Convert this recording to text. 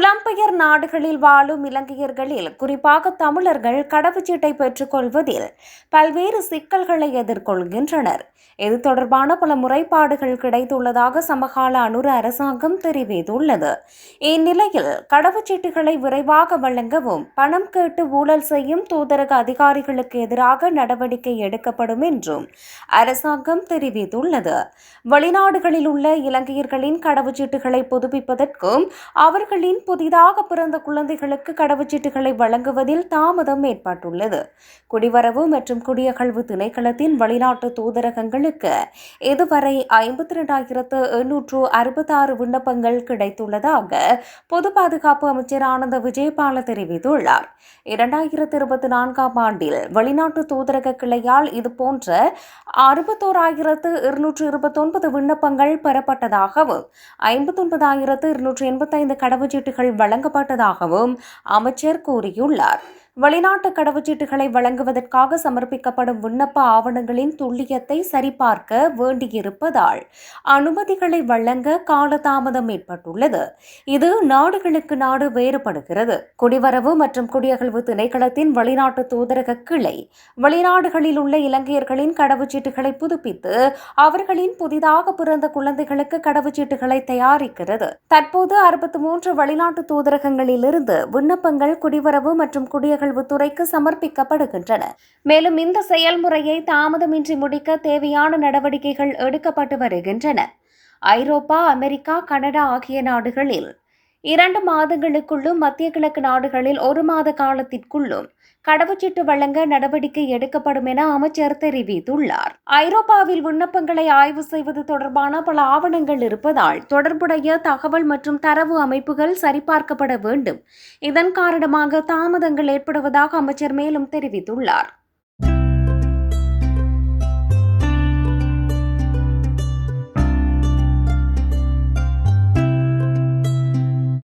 புலம்பெயர் நாடுகளில் வாழும் இலங்கையர்களில் குறிப்பாக தமிழர்கள் கடவுச்சீட்டை பெற்றுக்கொள்வதில் பல்வேறு சிக்கல்களை எதிர்கொள்கின்றனர். இது தொடர்பான பல முறைப்பாடுகள் கிடைத்துள்ளதாக சமகால அனுர அரசாங்கம் தெரிவித்துள்ளது. இந்நிலையில் கடவுச்சீட்டுகளை விரைவாக வழங்கவும் பணம் கேட்டு ஊழல் செய்யும் தூதரக அதிகாரிகளுக்கு எதிராக நடவடிக்கை எடுக்கப்படும் என்றும் அரசாங்கம் தெரிவித்துள்ளது. வெளிநாடுகளில் உள்ள இலங்கையர்களின் கடவுச்சீட்டுகளை புதுப்பிப்பதற்கும் அவர்களின் புதிதாக பிறந்த குழந்தைகளுக்கு கடவுச்சீட்டுகளை வழங்குவதில் தாமதம் ஏற்பட்டுள்ளது. குடிவரவு மற்றும் குடியகழ்வு திணைக்களத்தின் வெளிநாட்டு தூதரகங்களுக்கு இதுவரை ஐம்பத்தி ரெண்டாயிரத்து எண்ணூற்று அறுபத்தாறு விண்ணப்பங்கள் கிடைத்துள்ளதாக பொது பாதுகாப்பு அமைச்சர் ஆனந்த விஜயபால தெரிவித்துள்ளார். இரண்டாயிரத்து இருபத்தி நான்காம் ஆண்டில் வெளிநாட்டு தூதரக கிளையால் இதுபோன்ற அறுபத்தோராயிரத்து இருநூற்று இருபத்தொன்பது விண்ணப்பங்கள் பெறப்பட்டதாகவும் ஐம்பத்தொன்பதாயிரத்து இருநூற்று எண்பத்தைந்து கடவுச்சீட்டுகள் வழங்கப்பட்டதாகவும் அமைச்சர் கூறியுள்ளார். வெளிநாட்டு கடவுச்சீட்டுகளை வழங்குவதற்காக சமர்ப்பிக்கப்படும் விண்ணப்ப ஆவணங்களின் துல்லியத்தை சரிபார்க்க வேண்டியிருப்பதால் அனுமதிகளை வழங்க காலதாமதம் ஏற்பட்டுள்ளது. இது நாடுகளுக்கு நாடு வேறுபடுகிறது. குடிவரவு மற்றும் குடியகழ்வு திணைக்களத்தின் வெளிநாட்டு தூதரக கிளை வெளிநாடுகளில் உள்ள இலங்கையர்களின் கடவுச்சீட்டுகளை புதுப்பித்து அவர்களின் புதிதாக பிறந்த குழந்தைகளுக்கு கடவுச்சீட்டுகளை தயாரிக்கிறது. தற்போது அறுபத்தி மூன்று வெளிநாட்டு தூதரகங்களிலிருந்து விண்ணப்பங்கள் குடிவரவு மற்றும் குடியகழ்வு துறைக்கு சமர்ப்பிக்கப்படுகின்றன. மேலும் இந்த செயல்முறையை தாமதமின்றி முடிக்க தேவையான நடவடிக்கைகள் எடுக்கப்பட்டு வருகின்றன. ஐரோப்பா அமெரிக்கா கனடா ஆகிய நாடுகளில் இரண்டு மாதங்களுக்குள்ளும் மத்திய கிழக்கு நாடுகளில் ஒரு மாத காலத்திற்குள்ளும் கடவுச்சீட்டு வழங்க நடவடிக்கை எடுக்கப்படும் என அமைச்சர் தெரிவித்துள்ளார். ஐரோப்பாவில் விண்ணப்பங்களை ஆய்வு செய்வது தொடர்பான பல ஆவணங்கள் இருப்பதால் தொடர்புடைய தகவல் மற்றும் தரவு அமைப்புகள் சரிபார்க்கப்பட வேண்டும். இதன் காரணமாக தாமதங்கள் ஏற்படுவதாக அமைச்சர் மேலும் தெரிவித்துள்ளார்.